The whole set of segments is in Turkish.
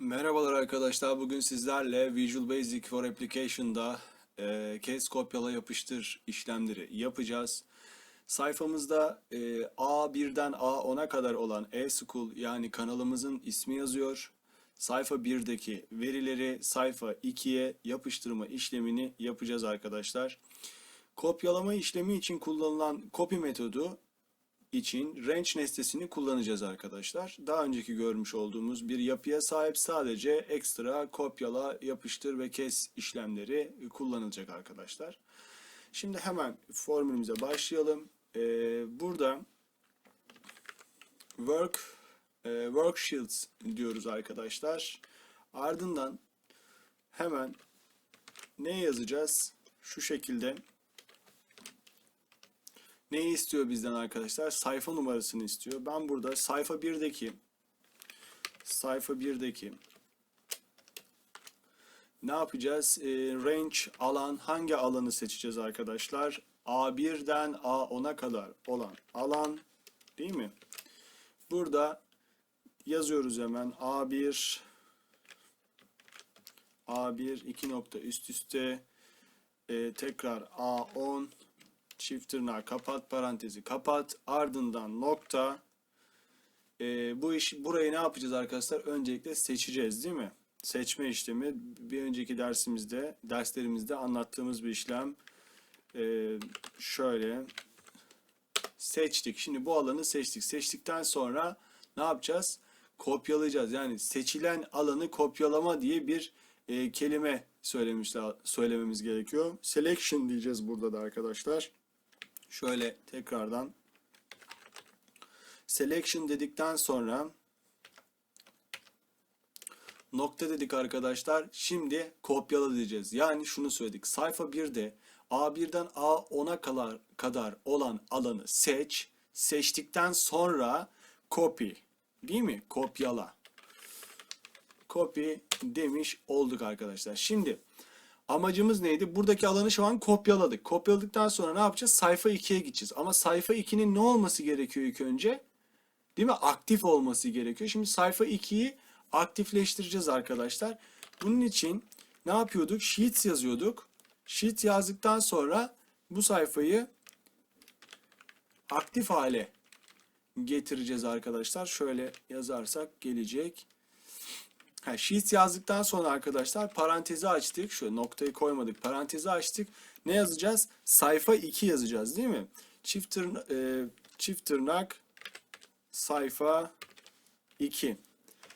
Merhabalar arkadaşlar. Bugün sizlerle Visual Basic for Application'da e, kes kopyala yapıştır işlemleri yapacağız. Sayfamızda e, A1'den A10'a kadar olan e-school yani kanalımızın ismi yazıyor. Sayfa 1'deki verileri sayfa 2'ye yapıştırma işlemini yapacağız arkadaşlar. Kopyalama işlemi için kullanılan copy metodu için range nesnesini kullanacağız arkadaşlar. Daha önceki görmüş olduğumuz bir yapıya sahip sadece ekstra kopyala, yapıştır ve kes işlemleri kullanılacak arkadaşlar. Şimdi hemen formülümüze başlayalım. Ee, burada work e, worksheets diyoruz arkadaşlar. Ardından hemen ne yazacağız? Şu şekilde Neyi istiyor bizden arkadaşlar? Sayfa numarasını istiyor. Ben burada sayfa 1'deki sayfa 1'deki ne yapacağız? Ee, range alan hangi alanı seçeceğiz arkadaşlar? A1'den A10'a kadar olan alan değil mi? Burada yazıyoruz hemen A1 A1 iki nokta üst üste e, tekrar A10 çift tırnağı kapat parantezi kapat ardından nokta. Ee, bu iş burayı ne yapacağız arkadaşlar? Öncelikle seçeceğiz değil mi? Seçme işlemi. Bir önceki dersimizde derslerimizde anlattığımız bir işlem. Ee, şöyle. Seçtik. Şimdi bu alanı seçtik. Seçtikten sonra ne yapacağız? Kopyalayacağız. Yani seçilen alanı kopyalama diye bir e, kelime söylemişler söylememiz gerekiyor. Selection diyeceğiz burada da arkadaşlar Şöyle tekrardan selection dedikten sonra nokta dedik arkadaşlar. Şimdi kopyala diyeceğiz. Yani şunu söyledik. Sayfa 1'de A1'den A10'a kadar, kadar olan alanı seç. Seçtikten sonra copy. Değil mi? Kopyala. Copy demiş olduk arkadaşlar. Şimdi Amacımız neydi? Buradaki alanı şu an kopyaladık. Kopyaladıktan sonra ne yapacağız? Sayfa 2'ye gideceğiz. Ama sayfa 2'nin ne olması gerekiyor ilk önce? Değil mi? Aktif olması gerekiyor. Şimdi sayfa 2'yi aktifleştireceğiz arkadaşlar. Bunun için ne yapıyorduk? Sheets yazıyorduk. Sheet yazdıktan sonra bu sayfayı aktif hale getireceğiz arkadaşlar. Şöyle yazarsak gelecek. Ha, sheets yazdıktan sonra arkadaşlar parantezi açtık. Şöyle noktayı koymadık. Parantezi açtık. Ne yazacağız? Sayfa 2 yazacağız değil mi? Çift, tırna e, çift tırnak sayfa 2.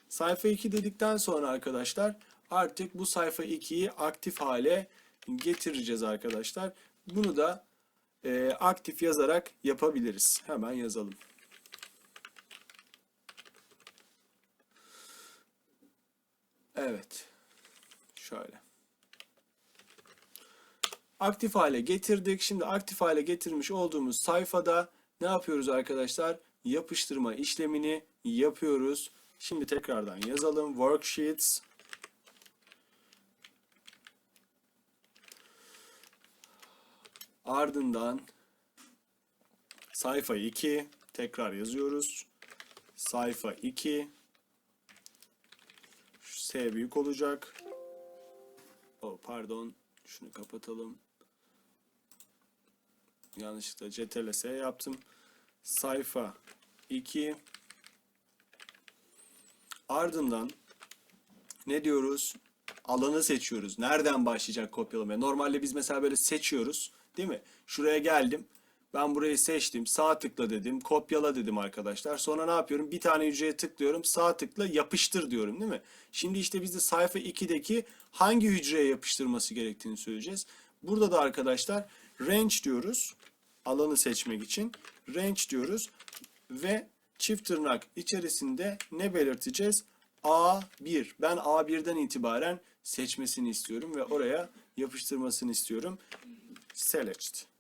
Sayfa 2 dedikten sonra arkadaşlar artık bu sayfa 2'yi aktif hale getireceğiz arkadaşlar. Bunu da e, aktif yazarak yapabiliriz. Hemen yazalım. Evet. Şöyle. Aktif hale getirdik. Şimdi aktif hale getirmiş olduğumuz sayfada ne yapıyoruz arkadaşlar? Yapıştırma işlemini yapıyoruz. Şimdi tekrardan yazalım. Worksheets. Ardından sayfa 2 tekrar yazıyoruz. Sayfa 2 S büyük olacak. Oh, pardon. Şunu kapatalım. Yanlışlıkla CTRL S yaptım. Sayfa 2 Ardından ne diyoruz? Alanı seçiyoruz. Nereden başlayacak kopyalamaya? Normalde biz mesela böyle seçiyoruz. Değil mi? Şuraya geldim. Ben burayı seçtim. Sağ tıkla dedim. Kopyala dedim arkadaşlar. Sonra ne yapıyorum? Bir tane hücreye tıklıyorum. Sağ tıkla yapıştır diyorum değil mi? Şimdi işte biz de sayfa 2'deki hangi hücreye yapıştırması gerektiğini söyleyeceğiz. Burada da arkadaşlar range diyoruz. Alanı seçmek için. Range diyoruz. Ve çift tırnak içerisinde ne belirteceğiz? A1. Ben A1'den itibaren seçmesini istiyorum ve oraya yapıştırmasını istiyorum. Select.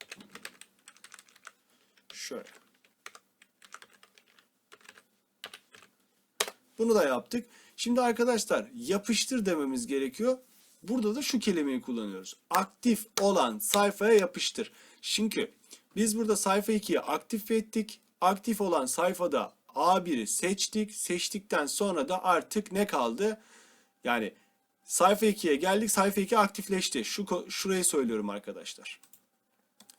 Şöyle. Bunu da yaptık. Şimdi arkadaşlar yapıştır dememiz gerekiyor. Burada da şu kelimeyi kullanıyoruz. Aktif olan sayfaya yapıştır. Çünkü biz burada sayfa 2'yi aktif ettik. Aktif olan sayfada A1'i seçtik. Seçtikten sonra da artık ne kaldı? Yani sayfa 2'ye geldik. Sayfa 2 aktifleşti. Şu şurayı söylüyorum arkadaşlar.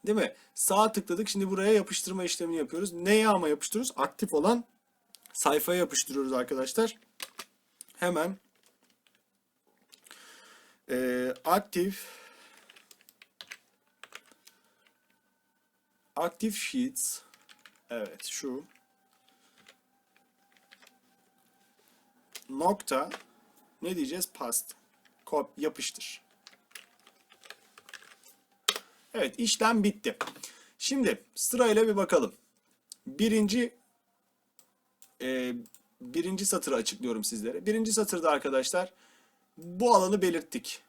Değil mi? Sağ tıkladık. Şimdi buraya yapıştırma işlemini yapıyoruz. Neye ama yapıştırıyoruz? Aktif olan sayfaya yapıştırıyoruz arkadaşlar. Hemen eee, aktif aktif sheets evet şu nokta ne diyeceğiz? Past. Kop yapıştır. Evet işlem bitti. Şimdi sırayla bir bakalım. Birinci e, birinci satırı açıklıyorum sizlere. Birinci satırda arkadaşlar bu alanı belirttik.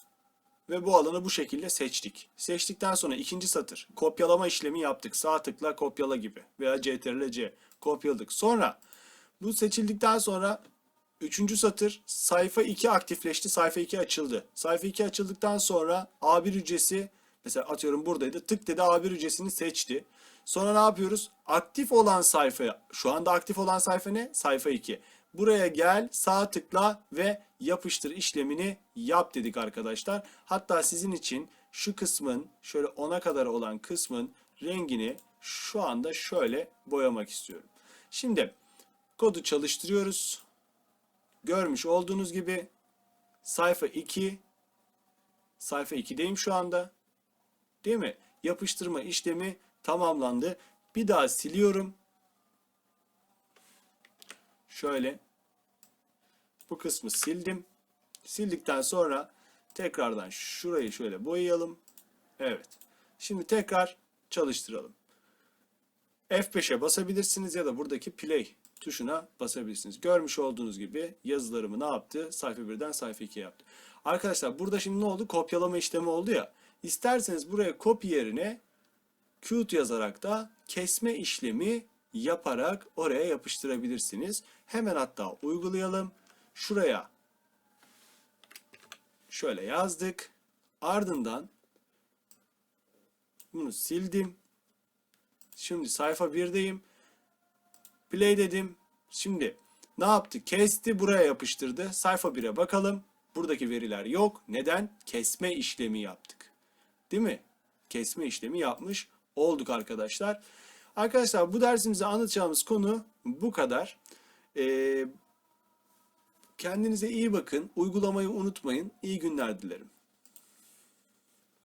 Ve bu alanı bu şekilde seçtik. Seçtikten sonra ikinci satır. Kopyalama işlemi yaptık. Sağ tıkla kopyala gibi. Veya CTRL C. Kopyaladık. Sonra bu seçildikten sonra üçüncü satır sayfa 2 aktifleşti. Sayfa 2 açıldı. Sayfa 2 açıldıktan sonra A1 hücresi mesela atıyorum buradaydı. Tık dedi A1 hücresini seçti. Sonra ne yapıyoruz? Aktif olan sayfaya. Şu anda aktif olan sayfa ne? Sayfa 2. Buraya gel, sağ tıkla ve yapıştır işlemini yap dedik arkadaşlar. Hatta sizin için şu kısmın şöyle 10'a kadar olan kısmın rengini şu anda şöyle boyamak istiyorum. Şimdi kodu çalıştırıyoruz. Görmüş olduğunuz gibi sayfa 2 sayfa 2'deyim şu anda. Değil mi? Yapıştırma işlemi tamamlandı. Bir daha siliyorum. Şöyle bu kısmı sildim. Sildikten sonra tekrardan şurayı şöyle boyayalım. Evet. Şimdi tekrar çalıştıralım. F5'e basabilirsiniz ya da buradaki play tuşuna basabilirsiniz. Görmüş olduğunuz gibi yazılarımı ne yaptı? Sayfa 1'den sayfa 2'ye yaptı. Arkadaşlar burada şimdi ne oldu? Kopyalama işlemi oldu ya. İsterseniz buraya copy yerine Qt yazarak da kesme işlemi yaparak oraya yapıştırabilirsiniz. Hemen hatta uygulayalım. Şuraya şöyle yazdık. Ardından bunu sildim. Şimdi sayfa 1'deyim. Play dedim. Şimdi ne yaptı? Kesti buraya yapıştırdı. Sayfa 1'e bakalım. Buradaki veriler yok. Neden? Kesme işlemi yaptık. Değil mi? Kesme işlemi yapmış olduk arkadaşlar. Arkadaşlar bu dersimizde anlatacağımız konu bu kadar. Ee, kendinize iyi bakın. Uygulamayı unutmayın. İyi günler dilerim.